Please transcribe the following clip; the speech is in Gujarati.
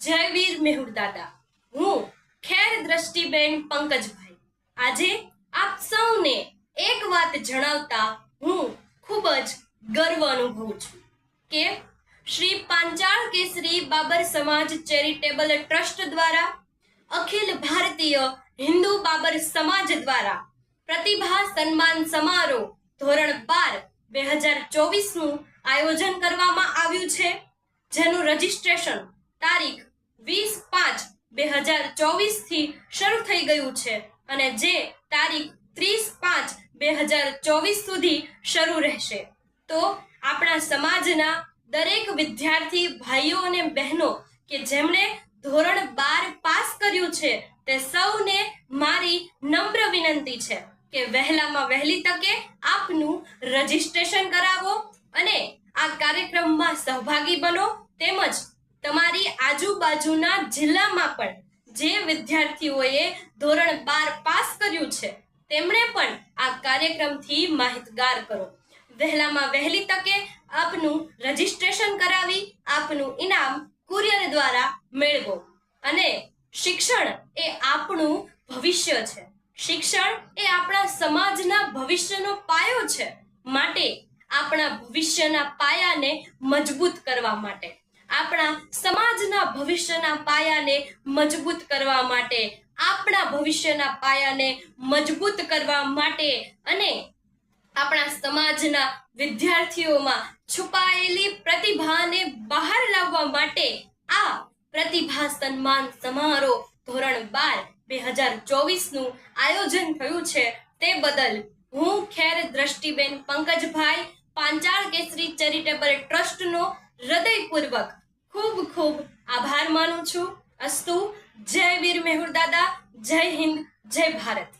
જય વીર મેહુર દાદા, હું ખેર દ્રષ્ટિબેન પંકજભાઈ. આજે આપ સૌને એક વાત જણાવતા હું ખૂબ જ ગર્વ અનુભવું છું કે શ્રી પાંચાળ કેસરી બાબર સમાજ ચેરિટેબલ ટ્રસ્ટ દ્વારા, અખિલ ભારતીય હિન્દુ બાબર સમાજ દ્વારા પ્રતિભા સન્માન સમારોહ ધોરણ બાર બે હજાર ચોવીસનું આયોજન કરવામાં આવ્યું છે, જેનું રજીસ્ટ્રેશન તારીખ વીસ પાંચ બે હજાર ચોવીસથી શરૂ થઈ ગયું છે અને જે તારીખ ત્રીસ પાંચ બે હજાર ચોવીસ સુધી શરૂ રહેશે. તો આપણા સમાજના દરેક વિદ્યાર્થી ભાઈઓ અને બહેનો કે જેમણે ધોરણ બાર પાસ કર્યું છે, તે સૌને મારી નમ્ર વિનંતી છે કે વહેલામાં વહેલી તકે આપનું રજીસ્ટ્રેશન કરાવો અને આ કાર્યક્રમમાં સહભાગી બનો. તેમજ આજુબાજુના જિલ્લામાં પણ જે વિદ્યાર્થીઓએ ધોરણ બાર પાસ કર્યું છે, તેમણે પણ આ કાર્યક્રમથી માહિતગાર કરો. વહેલામાં વહેલી તકે આપનું રજીસ્ટ્રેશન કરાવી, આપનું ઇનામ કુરિયર દ્વારા મેળવો. અને શિક્ષણ એ આપણું ભવિષ્ય છે. શિક્ષણ એ આપણા સમાજના ભવિષ્યનો પાયો છે, માટે આપણા ભવિષ્યના પાયાને મજબૂત કરવા માટે. આપણા સમાજના ભવિષ્યના પાયાને મજબૂત કરવા માટે, આપણા ભવિષ્યના પાયાને મજબૂત કરવા માટે અને આપણા સમાજના વિદ્યાર્થીઓમાં છુપાયેલી પ્રતિભાને બહાર લાવવા માટે આ પ્રતિભા સન્માન સમારોહ ધોરણ બાર બે હજાર ચોવીસનું આયોજન થયું છે. તે બદલ હું ખેર દ્રષ્ટિબેન પંકજભાઈ પાંચાળ કેસરી ચેરિટેબલ ટ્રસ્ટનો હૃદયપૂર્વક ખૂબ ખૂબ આભાર માનું છું. અસ્તુ, જય વીર મેહુર દાદા, જય હિન્દ, જય ભારત.